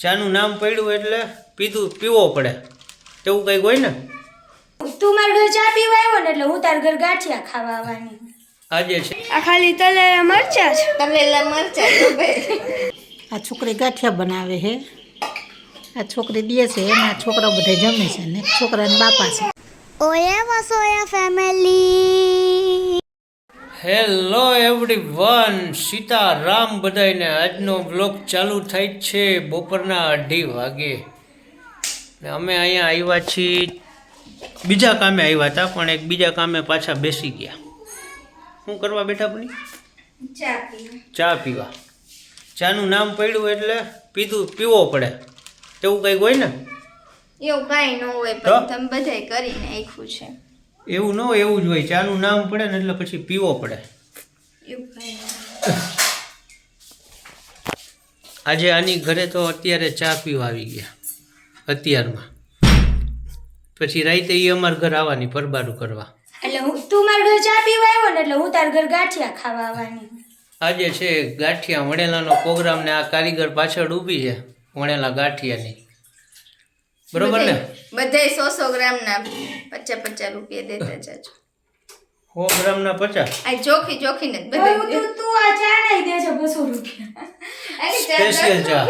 ચાનું નામ પડ્યું એટલે પીધું પીવો પડે. તેવું કંઈક હોય ને? તું મારું ઘર ચા પીવા આવ્યો ને એટલે હું તાર ઘર ગાંઠિયા ખાવા આવવાની. આજે છે. આ ખાલી તલેલા મરચા છે? તલેલા મરચા આ છોકરી ગાંઠિયા બનાવે છે આ છોકરી દે છે એના છોકરા બધા જમે છે ને. છોકરાના બાપા છે. ઓયા Vasoya family hello everyone Sitaram બધાને આજનો બ્લોગ ચાલુ થાય છે બપોરના અઢી વાગે. ને અમે અહીંયા આવ્યા છીએ બીજા કામે આવ્યા હતા પણ એક બીજા કામે પાછા બેસી ગયા. શું કરવા બેઠા બની ચા પીવા. ચા પીવા. ચાનું નામ પડ્યું એટલે પીધું પીવો પડે. એવું કંઈક હોય ને? એવું કાંઈ ન હોય? પણ તમે બધાય કરીને નાખ્યું છે. એવું ન હોય એવું જ હોય. ચાનું નામ પડે ને એટલે પછી પીવો પડે. આજે આની ઘરે તો અત્યારે ચા પીવા આવી ગયા અત્યારમાં. પછી રાતે એ અમારા ઘર આવવાની પરબારું કરવા. એટલે હું તું મારા ઘર ચા પીવા આવ્યો ને એટલે હું તારા ઘર ગાંઠિયા ખાવા આવવાની. આજે છે ગાંઠિયા વણેલાનો પ્રોગ્રામ ને આ કારીગર પાછળ ઊભી છે વણેલા ગાંઠિયાની. બરોબર ને? બધાય સો સો ગ્રામના પચાસ પચાસ રૂપિયા દેતા જાજો સો ગ્રામના પચાસ? આ ચોખી ચોખી ને બધા તું તું આ ચા નહીં દેજો બસો રૂપિયા. સ્પેશિયલ ચા.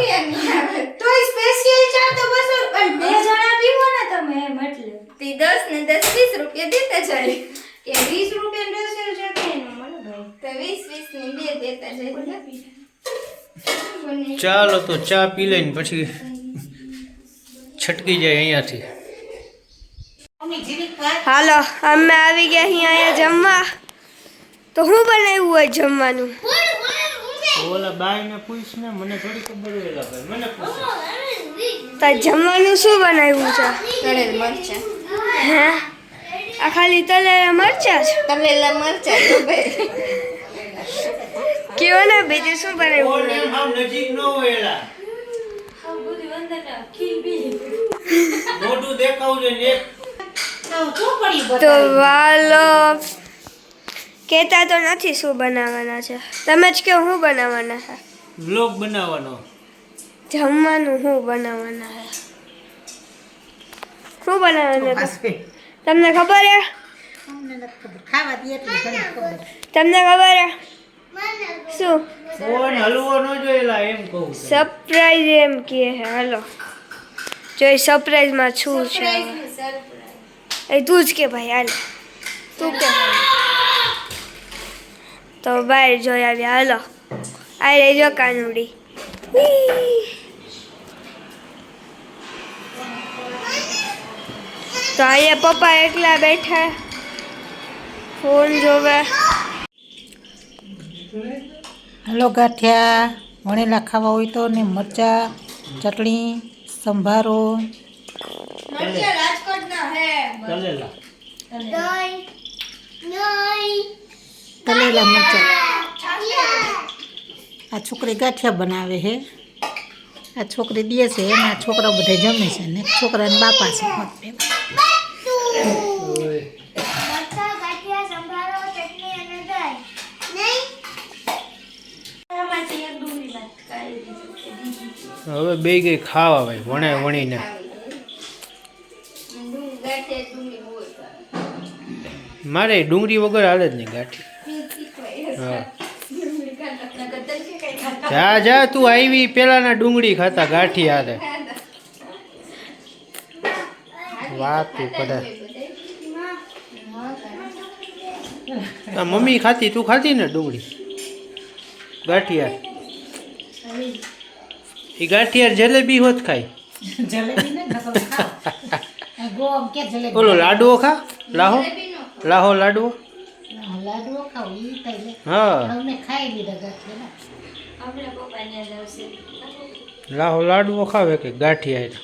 તો સ્પેશિયલ ચા તો બસો બે જણા પીવો ને તમે એમ એટલે. તે દસ ને દસ વીસ રૂપિયા દેતા જાય. કે વીસ રૂપિયા સ્પેશિયલ ચા કઈ ન મળે ભાઈ તો વીસ વીસની બે દેતા જાય ચાલો તો ચા પી લઈને પછી છટકી જાય અહીંયાથી. હાલો અમે આવી ગયા અહીંયા અહીંયા જમવા. તો હું બનાવ્યું હોય જમવાનું? ઓલા બાઈને પૂછ ને મને થોડી ખબર હોય એલા ભાઈ મને પૂછ. તો જમવાનું શું બનાવ્યું છે? તળેલ મરચા. હે? આ ખાલી તલેલા મરચા છે? તલેલા મરચા તો ભાઈ કેવો ને બીજું શું બનાવ્યું? નજીક ન હોય એલા દેખાવું જોઈએ તો વાલો કહેતા તો નથી શું બનાવવાના છે. તમે જ કહો શું બનાવવાના છે. બ્લોગ બનાવવાનો. જમવાનું શું બનાવવાના છે. શું બનાવવાના છે? તમને ખબર હે તમને ખબર હે શું? ફોન હલવો ન જોયેલા એમ કહું સરપ્રાઈઝ એમ કહે છે હાલો. જોઈ સરપ્રાઈઝમાં છું છે. એ તું જ કે ભાઈ હાલ. તું કે તો બહાર જોઈ આવ્યા હાલો. આ રેજો કાનુડી. તો અહીંયા પપ્પા એકલા બેઠા. ફોન જોવે. હાલો ગાંઠિયા વણેલા ખાવા હોય તો ને મરચા ચટણી સંભારો. તલેલા મરચાં. આ છોકરી ગાંઠિયા બનાવે છે આ છોકરી દે છે એના છોકરા બધા જમે છે ને. છોકરાના બાપા છે. હવે બે ગઈ ખાવા ભાઈ, વણે વણીને. મારે ડુંગળી વગર હાલે જ નહીં ગાંઠી. હા. જા જા, તું આવી, પેલાના ડુંગળી ખાતા ગાંઠી હાલે. વાત તું કદાચ મમ્મી ખાતી, તું ખાતી ને ડુંગળી? ગાંઠિયા એ ગાંઠિયા જલેબી હોત ખાય જલેબી ને ખાવ. આ ગોળ કે જલેબી. ઓલો લાડવો ખા? લાહો? લાહો લાડવો લાડવો ખાવ ઈ ખાઈ હા. અમે ખાઈ લીધા ગાંઠિયા લાહો લાડવો ખાવે કે ગાંઠિયા